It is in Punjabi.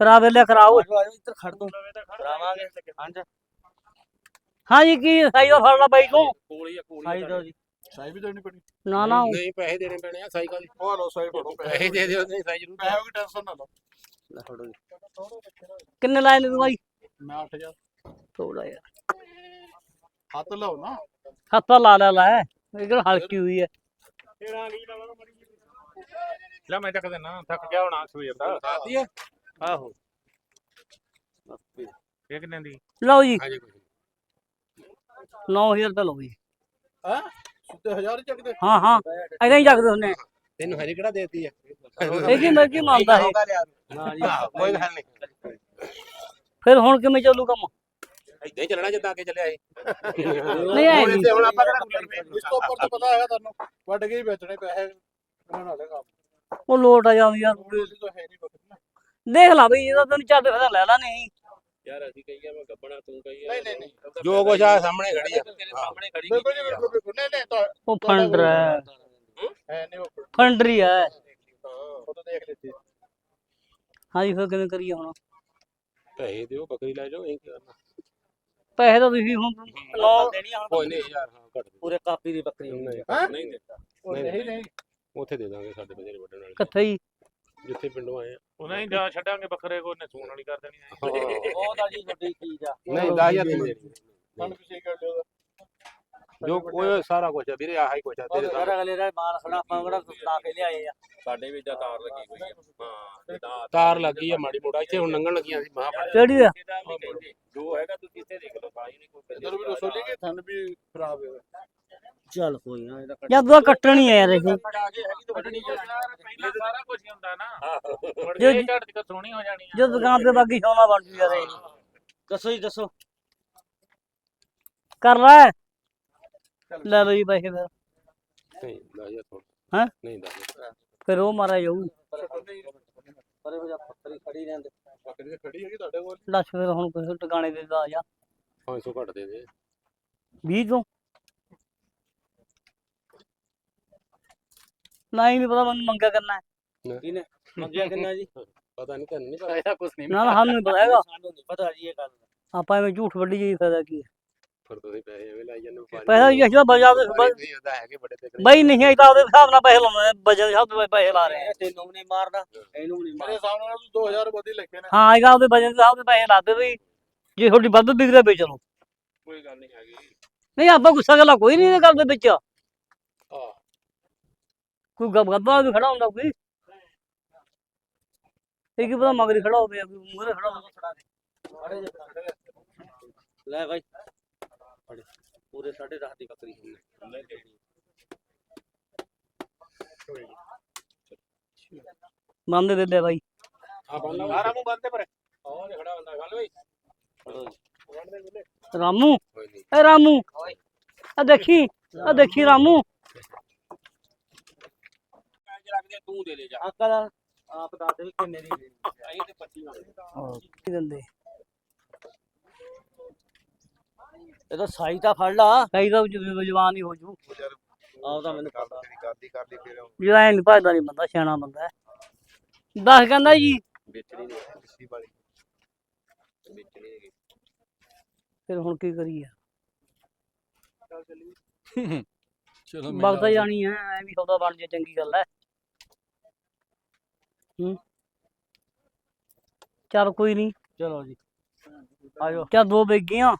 ਕਰਾ ਵੇ ਲਿਆ ਕਰਾਓ ਇੱਧਰ ਖੜ ਤੂੰ। ਕਰਾਵਾਂਗੇ ਹਾਂਜੀ। ਹਾਂ ਜੀ ਕੀ ਸਾਈ ਦਾ ਫੜ ਲਾ ਬਾਈ ਤੂੰ? ਕੋਲੀ ਆ ਕੋਲੀ ਸਾਈ ਦੋ ਜੀ। ਸਾਈ ਵੀ ਦੇਣੀ ਪੈਣੀ। ਨਾ ਨਾ। ਨਹੀਂ ਪੈਸੇ ਦੇਣੇ ਪੈਣੇ ਆ ਸਾਈਕਲ ਦੇ ਉਹ ਲੋ ਸਾਈ ਫੜੋ ਪੈਸੇ। ਦੇ ਦਿਓ ਨਹੀਂ ਸਾਈ ਜ਼ਰੂਰ ਪੈਸੇ ਦੀ ਟੈਨਸ਼ਨ ਨਾ ਲਓ। ਲੈ ਫੜੋ ਜੀ। ਕਿੰਨੇ ਲਾਏ ਨੇ ਤੂੰ ਬਾਈ? ਮੈਂ 8000 ਥੋੜਾ ਯਾਰ ਹੱਥ ਲਾਓ ਨਾ। ਹੱਥਾਂ ਲਾ ਲੈ ਲੈ। ਇਹ ਕਿਹੜਾ ਹਲਕੀ ਹੋਈ ਹੈ। ਲੈ ਮੈਂ ਚੱਕ ਦੇਣਾ ਥੱਕ ਗਿਆ ਹੋਣਾ ਸਵੇਰ ਦਾ। ਖਾਤੀ ਹੈ ਆਹੋ। ਇਹ ਕਿੰਨੇ ਦੀ? ਲਓ ਜੀ। ਹਾਂਜੀ 9000 ਤਾਂ ਲਓ ਜੀ। ਹੈ? ਸਿੱਧੇ 1000 ਚੱਕਦੇ। ਹਾਂ ਹਾਂ। ਐਦਾਂ ਹੀ ਜਗਦੇ ਹੁੰਨੇ ਤੈਨੂੰ ਹਰੀ ਕਿਹੜਾ ਦੇਤੀ ਹੈ ਇਹ ਕੀ ਮੈਂ ਕੀ ਮੰਨਦਾ ਹੈ ਨਾ ਜੀ ਕੋਈ ਗੱਲ ਨਹੀਂ। ਫਿਰ ਹੁਣ ਕਿਵੇਂ ਚੱਲੂ ਕੰਮ? ਇਦਾਂ ਹੀ ਚੱਲਣਾ ਜਿੱਦਾਂ ਅੱਗੇ ਚੱਲਿਆ ਇਹ। ਨਹੀਂ ਐ ਨਹੀਂ। ਹੁਣ ਆਪਾਂ ਕਿਹੜਾ ਇਸ ਤੋਂ ਉੱਪਰ ਤਾਂ ਪਤਾ ਹੈਗਾ ਤੁਹਾਨੂੰ। ਵੱਢ ਕੇ ਹੀ ਵੇਚਣੇ ਪੈਸੇ। ਬਣਾਉਣ ਵਾਲੇ ਕੰਮ। ਉਹ ਲੋਟ ਆ ਜਾਂਦੀ ਯਾਰ ਪੂਰੇ ਸੀ ਤਾਂ ਹੈ ਨਹੀਂ ਬੱਕਰੀ ਨਾ ਦੇਖ ਲਾ ਬਈ ਇਹਦਾ ਤੈਨੂੰ ਚੱਲਦੇ ਫਿਰ ਲੈ ਲਾ ਨਹੀਂ। ਯਾਰ ਅਸੀਂ ਕਹੀਏ ਮੈਂ ਗੱਬਣਾ ਤੂੰ ਕਹੀਏ। ਨਹੀਂ ਨਹੀਂ ਨਹੀਂ। ਜੋ ਕੁਛ ਆ ਸਾਹਮਣੇ ਖੜੀ ਆ। ਤੇਰੇ ਸਾਹਮਣੇ ਖੜੀ ਬਿਲਕੁਲ ਜੀ ਬਿਲਕੁਲ ਬਿਲਕੁਲ। ਨਹੀਂ ਨਹੀਂ ਤਾਂ ਉਹ ਫੰਡਰ ਹੈ? ਹੈ ਨਹੀਂ ਉਹ ਫੰਡਰ। ਹੀ ਹੈ ਉਹ ਤਾਂ ਦੇਖ ਲਿੱਤੀ। ਹਾਂਜੀ ਫਿਰ ਕਿਵੇਂ ਕਰੀਏ ਹੁਣ? ਪੈਸੇ ਦਿਓ ਬੱਕਰੀ ਲੈ ਜਾਓ ਇਹ ਕੀ ਕਰਨਾ ਪੈਸੇ ਤਾਂ ਤੁਸੀਂ ਹੁਣ ਦੇਣੀ ਆ ਹੁਣ ਕੋਈ ਨਹੀਂ ਯਾਰ ਹਾਂ ਘੱਟ। ਪੂਰੇ ਕਾਪੀ ਦੀ ਬੱਕਰੀ ਨਹੀਂ ਹੈਂ? ਨਹੀਂ, ਨਹੀਂ ਨਹੀਂ। ਉੱਥੇ ਦੇ ਦਾਂਗੇ ਸਾਡੇ ਬਜਰੇ ਵੱਢਣ ਵਾਲੇ ਕਿੱਥੇ ਹੀ। ਜਿੱਥੇ ਪਿੰਡੋਂ ਆਏ ਆ। ਉਹਨਾਂ ਹੀ ਜਾ ਛੱਡਾਂਗੇ ਬੱਕਰੇ ਕੋ ਨੇ ਸੂਣ ਵਾਲੀ ਕਰ ਦੇਣੀ ਹੈ। ਉਹ ਤਾਂ ਜੀ ਵੱਡੀ ਚੀਜ਼ ਆ। ਨਹੀਂ 10000 ਦੀ। ਸਾਨੂੰ ਕਿਸੇ ਕਰ ਲਿਓ। ਜੋ ਕੋਈ ਸਾਰਾ ਕੁਝ ਆ ਵੀਰੇ ਆਹ ਹੀ ਕੁਝ ਆ ਤੇਰੇ ਸਾਹਮਣੇ ਅਗਲੇ ਦਾ ਮਾਲ ਖੜਾ ਆਪਾਂ ਕਿਹੜਾ ਲਾ ਕੇ ਲਿਆਏ ਆ। ਸਾਡੇ ਵਿੱਚ ਤਾਰ ਲੱਗੀ ਹੋਈ ਆ। ਹਾਂ ਤਾਰ ਲੱਗੀ ਆ ਮਾੜੀ ਮੋਟਾ ਇੱਥੇ ਹੁਣ ਲੰਘਣ ਲੱਗੀਆਂ ਸੀ ਮਾਂ ਕਿਹੜੀ ਆ? ਜੋ ਹੈਗਾ ਤੁਸੀਂ ਇੱਥੇ ਦੇਖ ਲਓ ਸਾਈ ਨਹੀਂ ਕੋਈ ਇਧਰ ਵੀ ਰਸੋਲੀ ਕੇ ਥਣ ਵੀ ਖਰਾਬ ਹੈ ਚੱਲ ਕੋਈ ਨਾ ਇਹਦਾ ਜਦ ਕੱਟਣੀ ਹੈ ਯਾਰ ਇਹ। ਪਹਿਲਾਂ ਸਾਰਾ ਕੁਝ ਹੀ ਹੁੰਦਾ ਨਾ। ਜੋ- ਜੇ ਝੜ ਕੇ ਸੋਹਣੀ ਹੋ ਜਾਣੀ ਆ। ਜੋ ਦੁਕਾਨ ਤੇ ਬਾਕੀ ਸੋਨਾ ਬਣ ਜੂ ਯਾਰ ਇਹ। ਦੱਸੋ ਜੀ ਦੱਸੋ। ਕਰ ਲੈ। ਲੈ ਲਓ ਜੀ ਪੈਸੇ ਫਿਰ। ਨਹੀਂ 10000 ਥੋੜਾ ਹੈਂ? ਨਹੀਂ 10000 ਫਿਰ ਉਹ ਮਾਰਾ ਜਾਊ। ਪਰੇ ਹੋ ਜਾ ਪੱਤਰੀ ਖੜੀ ਰਹਿੰਦੇ ਬੱਕਰੀ ਤੇ ਖੜੀ ਹੈਗੀ ਤੁਹਾਡੇ ਕੋਲ। ਦੱਸ ਫਿਰ ਹੁਣ ਕਿਸੇ ਟਿਕਾਣੇ ਦੇ ਦਾ ਜਾ 500 ਘੱਟ ਦੇ ਦੇ। 20 ਤੋਂ ਨਾ ਹੀ ਨਹੀਂ ਪਤਾ ਮੈਨੂੰ ਮੰਗਿਆ ਕਰਨਾ ਹੈ। ਕਿਹਨੇ? ਮੰਗਿਆ ਕਿੰਨਾ ਜੀ? ਪਤਾ ਨਹੀਂ ਤੈਨੂੰ ਨਹੀਂ ਪਤਾ। ਇਹਦਾ ਕੁਝ ਨਹੀਂ ਨਾ ਨਾ ਸਾਨੂੰ ਨਹੀਂ ਪਤਾ ਹੈਗਾ। ਸਾਨੂੰ ਨਹੀਂ ਪਤਾ ਜੀ ਇਹ ਗੱਲ ਦਾ। ਆਪਾਂ ਐਵੇਂ ਝੂਠ ਵੱਡੀ ਜੀ ਫਾਇਦਾ ਕੀ ਹੈ ਫਿਰ ਤੁਸੀਂ ਪੈਸੇ ਐਵੇਂ ਲਾਈ ਜਾਂਦੇ ਹੋ ਪੈਸਾ ਜੀ ਅਸੀਂ ਤਾਂ ਬਜਾ ਦੇ ਨਹੀਂ ਉਹਦਾ ਹੈਗੇ ਬੜੇ ਤੇ ਬਈ ਨਹੀਂ ਅਸੀਂ ਤਾਂ ਉਹਦੇ ਹਿਸਾਬ ਨਾਲ ਪੈਸੇ ਲਾਉਂਦੇ ਬਜਨ ਹਿਸਾਬ ਨਾਲ ਪੈਸੇ ਲਾ ਰਹੇ ਹਾਂ। ਇਹ ਤੈਨੂੰ ਵੀ ਨਹੀਂ ਮਾਰਦਾ ਇਹਨੂੰ ਵੀ ਨਹੀਂ ਮੇਰੇ ਮਾਰਦਾ ਸਾਹਮਣੇ ਨਾਲ 2000 ਵਧੀ ਲਿਖੇ ਨੇ। ਹਾਂ ਇਹਦਾ ਉਹਦੇ ਬਜਨ ਦੇ ਹਿਸਾਬ ਨਾਲ ਪੈਸੇ ਲਾਦੇ ਬਈ। ਜੇ ਤੁਹਾਡੀ ਵੱਧ ਵਿਕਦਾ ਵੇਚ ਲਓ ਕੋਈ ਗੱਲ ਨਹੀਂ ਹੈਗੀ। ਨਹੀਂ ਆਪਾਂ ਗੁੱਸਾ ਗੱਲਾਂ ਕੋਈ ਨਹੀਂ ਕਰਦੇ ਵਿੱਚ। ਕੋਈ ਗੱਬ ਗੱਬਾ ਵੀ ਖੜਾ ਹੁੰਦਾ ਕੋਈ? ਇਹ ਕੀ ਪਤਾ ਮਗਰੀ ਖੜਾ ਹੋਵੇ ਕੋਈ ਮੂਹਰੇ ਖੜਾ ਹੋਵੇ ਖੜੇ ਜੇ ਖੜੇ ਜੇ। ਲੈ ਭਾਈ ਫੜੇ। ਪੂਰੇ 10.5 ਦੀ ਬੱਕਰੀ ਹੁੰਦੀ। ਮੰਨਦੇ ਦੇ ਲੈ ਬਾਈ। ਆ ਬੰਦ ਸਾਰਾ ਮੂੰਹ ਬੰਦ ਤੇ ਪਰ। ਉਹ ਖੜਾ ਹੁੰਦਾ ਗੱਲ ਜੀ। ਰਾਮੂ। ਏ ਰਾਮੂ। ਆ ਦੇਖੀ। ਆ ਦੇਖੀ ਰਾਮੂ। ਤੂੰ ਦੇ ਦੇ ਜਾ। ਆਕਾ ਦਾ ਆਪ ਦੱਸ ਦੇ ਵੀ ਕਿੰਨੇ ਦੀ ਦੇਣੀ ਆਈ ਤੇ 25 ਨਾਲ ਕੀ ਦਿੰਦੇ? ਇਹ ਤਾਂ ਸਾਈ ਤਾਂ ਫੜ ਲਾ। ਕਈ ਤਾਂ ਜ- ਜਵਾਨ ਹੀ ਹੋ ਜੂ। ਆਪ ਤਾਂ ਮੈਨੂੰ ਪਤਾ। ਕਰਦੀ ਕਰਦੀ ਫਿਰ ਜਿਹੜਾ ਐ ਨਹੀਂ ਭਜਦਾ ਨਹੀਂ ਬੰਦਾ ਸਿਆਣਾ ਬੰਦਾ ਹੈ। ਦੱਸ ਕਹਿੰਦਾ ਜੀ। ਵੇਚਣੀ ਨਹੀਂ ਕਿਸੇ ਵਾਲੀ। ਵੇਚਣੀ ਹੈਗੀ। ਫਿਰ ਹੁਣ ਕੀ ਕਰੀਏ? ਚਲੋ ਜਾਣੀ ਹੈ ਐ ਵੀ ਸੌਦਾ ਬਣ ਜੇ ਚੰਗੀ ਗੱਲ ਹੈ। ਹੂੰ। ਚੱਲ ਕੋਈ ਨਹੀਂ ਚਲੋ ਜੀ। ਆਜੋ। ਚੱਲ ਦੋ ਵੇਗੀਆਂ